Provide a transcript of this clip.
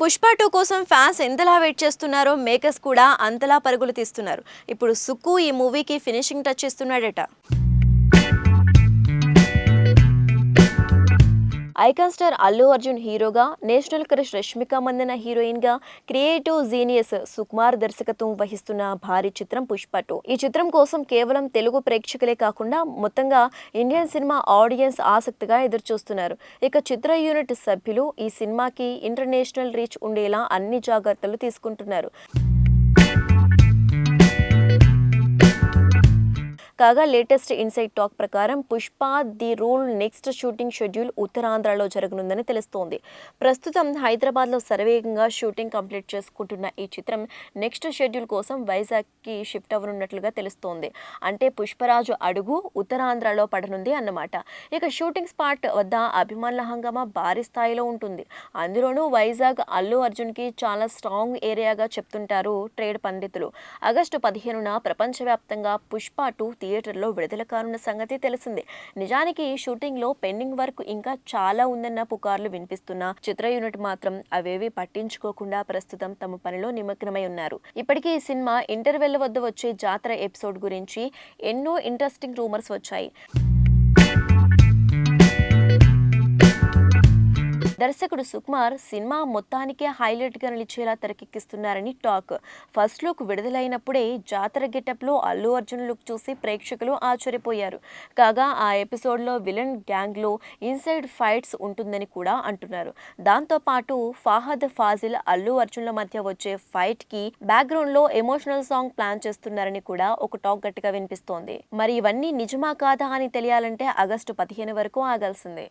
Pushpa two కోసం fans ఎంతలా wait చేస్తున్నారో మేకర్స్ కూడా అంతలా పరుగులు తీస్తున్నారు. ఇప్పుడు సుక్కు ఈ మూవీకి ఫినిషింగ్ టచ్ ఇస్తున్నాడట ఐకాన్ స్టార్ అల్లు అర్జున్ హీరోగా నేషనల్ క్రష్ రష్మిక మందన హీరోయిన్గా క్రియేటివ్ జీనియస్ సుకుమార్ దర్శకత్వం వహిస్తున్న భారీ చిత్రం పుష్ప టూ ఈ చిత్రం కోసం కేవలం తెలుగు ప్రేక్షకులే కాకుండా మొత్తంగా ఇండియన్ సినిమా ఆడియన్స్ ఆసక్తిగా ఎదురుచూస్తున్నారు. ఇక చిత్ర యూనిట్ సభ్యులు ఈ సినిమాకి ఇంటర్నేషనల్ రీచ్ ఉండేలా అన్ని జాగ్రత్తలు తీసుకుంటున్నారు. కాగా లేటెస్ట్ ఇన్సైట్ టాక్ ప్రకారం Pushpa the rule next shooting schedule ఉత్తరాంధ్రలో జరగనుందని తెలుస్తోంది. ప్రస్తుతం హైదరాబాద్లో శరవేగంగా షూటింగ్ కంప్లీట్ చేసుకుంటున్న ఈ చిత్రం నెక్స్ట్ షెడ్యూల్ కోసం వైజాగ్కి షిఫ్ట్ అవ్వనున్నట్లుగా తెలుస్తోంది. అంటే పుష్పరాజు అడుగు ఉత్తరాంధ్రలో పడనుంది అన్నమాట. ఇక షూటింగ్ స్పాట్ వద్ద అభిమానుల హంగామా భారీ స్థాయిలో ఉంటుంది. అందులోనూ వైజాగ్ అల్లు అర్జున్కి చాలా స్ట్రాంగ్ ఏరియాగా చెప్తుంటారు ట్రేడ్ పండితులు. ఆగస్టు పదిహేనున ప్రపంచవ్యాప్తంగా పుష్ప టూ థియేటర్లో విడుదల కానున్న సంగతి తెలిసిందే. నిజానికి షూటింగ్లో పెండింగ్ వర్క్ ఇంకా చాలా ఉందన్న పుకార్లు వినిపిస్తున్నా చిత్ర యూనిట్ మాత్రం అవేవి పట్టించుకోకుండా ప్రస్తుతం తమ పనిలో నిమగ్నమై ఉన్నారు. ఇప్పటికీ ఈ సినిమా ఇంటర్వెల్ వద్ద వచ్చే జాతర ఎపిసోడ్ గురించి ఎన్నో ఇంట్రెస్టింగ్ రూమర్స్ వచ్చాయి. దర్శకుడు సుకుమార్ సినిమా మొత్తానికే హైలైట్గా నిలిచేలా తెరకెక్కిస్తున్నారని టాక్. ఫస్ట్ లుక్ విడుదలైనప్పుడే జాతర గెటప్లో అల్లు అర్జున్ లుక్ చూసి ప్రేక్షకులు ఆశ్చర్యపోయారు. కాగా ఆ ఎపిసోడ్లో విలన్ గ్యాంగ్లో ఇన్సైడ్ ఫైట్స్ ఉంటుందని కూడా అంటున్నారు. దాంతో పాటు ఫాహద్ ఫాజిల్ అల్లు అర్జున్ల మధ్య వచ్చే ఫైట్కి బ్యాక్గ్రౌండ్లో ఎమోషనల్ సాంగ్ ప్లాన్ చేస్తున్నారని కూడా ఒక టాక్ గట్టిగా వినిపిస్తోంది. మరి ఇవన్నీ నిజమా కాదా అని తెలియాలంటే ఆగస్టు పదిహేను వరకు ఆగాల్సిందే.